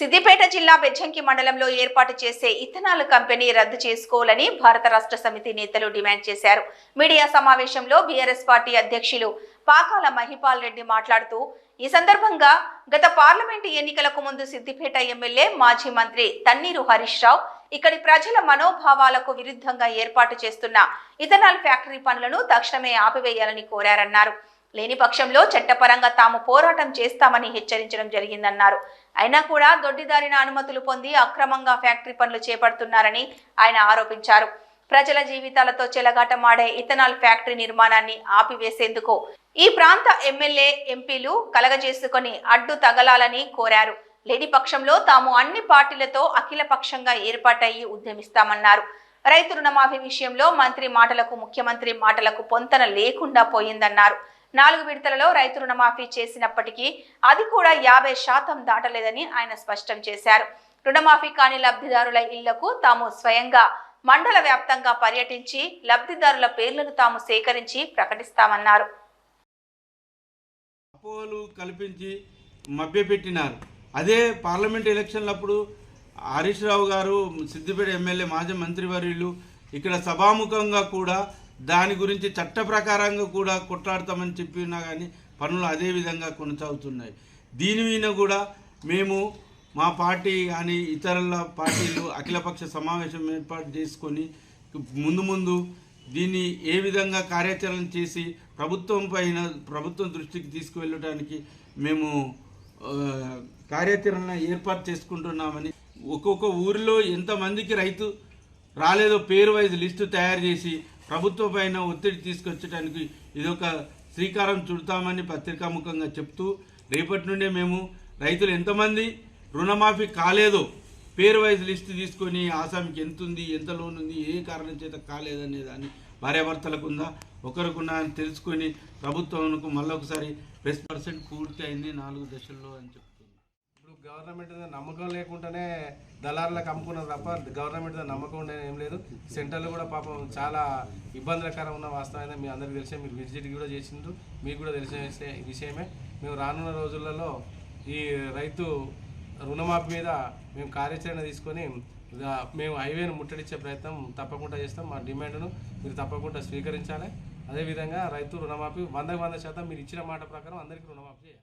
సిద్దిపేట జిల్లా బెజ్జంకి మండలంలో ఏర్పాటు చేసే ఇథనాల్ కంపెనీ రద్దు చేసుకోవాలని భారత రాష్ట్ర సమితి నేతలు డిమాండ్ చేశారు. మీడియా సమావేశంలో బీఆర్ఎస్ పార్టీ అధ్యక్షులు పాకాల మహిపాల్ రెడ్డి మాట్లాడుతూ ఈ సందర్భంగా గత పార్లమెంటు ఎన్నికలకు ముందు సిద్దిపేట ఎమ్మెల్యే మాజీ మంత్రి తన్నీరు హరీష్ రావు ఇక్కడి ప్రజల మనోభావాలకు విరుద్ధంగా ఏర్పాటు చేస్తున్న ఇథనాల్ ఫ్యాక్టరీ పనులను తక్షణమే ఆపివేయాలని కోరారన్నారు. లేని పక్షంలో చట్టపరంగా తాము పోరాటం చేస్తామని హెచ్చరించడం జరిగిందన్నారు. అయినా కూడా దొడ్డిదారిన అనుమతులు పొంది అక్రమంగా ఫ్యాక్టరీ పనులు చేపడుతున్నారని ఆయన ఆరోపించారు. ప్రజల జీవితాలతో చెలగాటమాడే ఇథనాల్ ఫ్యాక్టరీ నిర్మాణాన్ని ఆపివేసేందుకు ఈ ప్రాంత ఎమ్మెల్యే ఎంపీలు కలగజేసుకొని అడ్డు తగలాలని కోరారు. లేని పక్షంలో తాము అన్ని పార్టీలతో అఖిలపక్షంగా ఏర్పాటయ్యి ఉద్యమిస్తామన్నారు. రైతు రుణమాఫీ విషయంలో మంత్రి మాటలకు ముఖ్యమంత్రి మాటలకు పొంతన లేకుండా పోయిందన్నారు. నాలుగు విడతలలో రైతు రుణమాఫీ చేసినప్పటికీ అది కూడా యాభై శాతం దాటలేదని ఆయన స్పష్టం చేశారు. రుణమాఫీ కాని లబ్ధిదారుల ఇళ్ళకు తాము స్వయంగా మండల వ్యాప్తంగా పర్యటించి లబ్ధిదారుల పేర్లను తాము సేకరించి ప్రకటిస్తామన్నారు. అపోహలు కల్పించి మభ్యపెట్టినారు. అదే పార్లమెంట్ ఎలక్షన్లప్పుడు హరీష్ రావు గారు సిద్దిపేట ఎమ్మెల్యే మాజీ మంత్రివర్యులు ఇక్కడ సభాముఖంగా కూడా దాని గురించి చట్ట ప్రకారంగా కూడా కొట్లాడతామని చెప్పినా కానీ పనులు అదే విధంగా కొనసాగుతున్నాయి. దీని మీద కూడా మేము మా పార్టీ కానీ ఇతరుల పార్టీలు అఖిలపక్ష సమావేశం ఏర్పాటు చేసుకొని ముందు ముందు దీన్ని ఏ విధంగా కార్యాచరణ చేసి ప్రభుత్వం పైన ప్రభుత్వం దృష్టికి తీసుకువెళ్ళడానికి మేము కార్యాచరణ ఏర్పాటు చేసుకుంటున్నామని ఒక్కొక్క ఊరిలో ఎంతమందికి రైతు రాలేదో పేరు వైజ్ లిస్టు తయారు చేసి ప్రభుత్వం పైన ఒత్తిడి తీసుకొచ్చడానికి ఇదొక శ్రీకారం చుడతామని పత్రికాముఖంగా చెప్తూ రేపటి నుండే మేము రైతులు ఎంతమంది రుణమాఫీ కాలేదో పేరు వైజ్ లిస్ట్ తీసుకొని ఆసామికి ఎంత ఉంది ఎంత లోన్ ఉంది ఏ కారణం చేత కాలేదనే దాన్ని భార్యాభర్తలకు ఉందా ఒకరికున్నా అని తెలుసుకొని ప్రభుత్వంకు మళ్ళొకసారి బెస్ట్ పర్సెంట్ పూర్తి అయింది నాలుగు దశల్లో అని చెప్తుంది ఇప్పుడు గవర్నమెంట్ నమ్మకం లేకుండానే దళారులకు అమ్ముకున్నారు తప్ప గవర్నమెంట్ నమ్మకం ఉండేది ఏం లేదు. సెంటర్లు కూడా పాపం చాలా ఇబ్బందికరం ఉన్న వాస్తవమైన మీ అందరికీ తెలిసే మీరు విజిట్ కూడా చేసిండ్రు. మీకు కూడా తెలిసిన విషయమే మేము రానున్న రోజులలో ఈ రైతు రుణమాఫీ మీద మేము కార్యాచరణ తీసుకొని మేము హైవేను ముట్టడిచ్చే ప్రయత్నం తప్పకుండా చేస్తాం. మా డిమాండ్ను మీరు తప్పకుండా స్వీకరించాలి. అదేవిధంగా రైతు రుణమాఫీ వందకు వంద శాతం మీరు ఇచ్చిన మాట ప్రకారం అందరికీ రుణమాఫీ చేయాలి.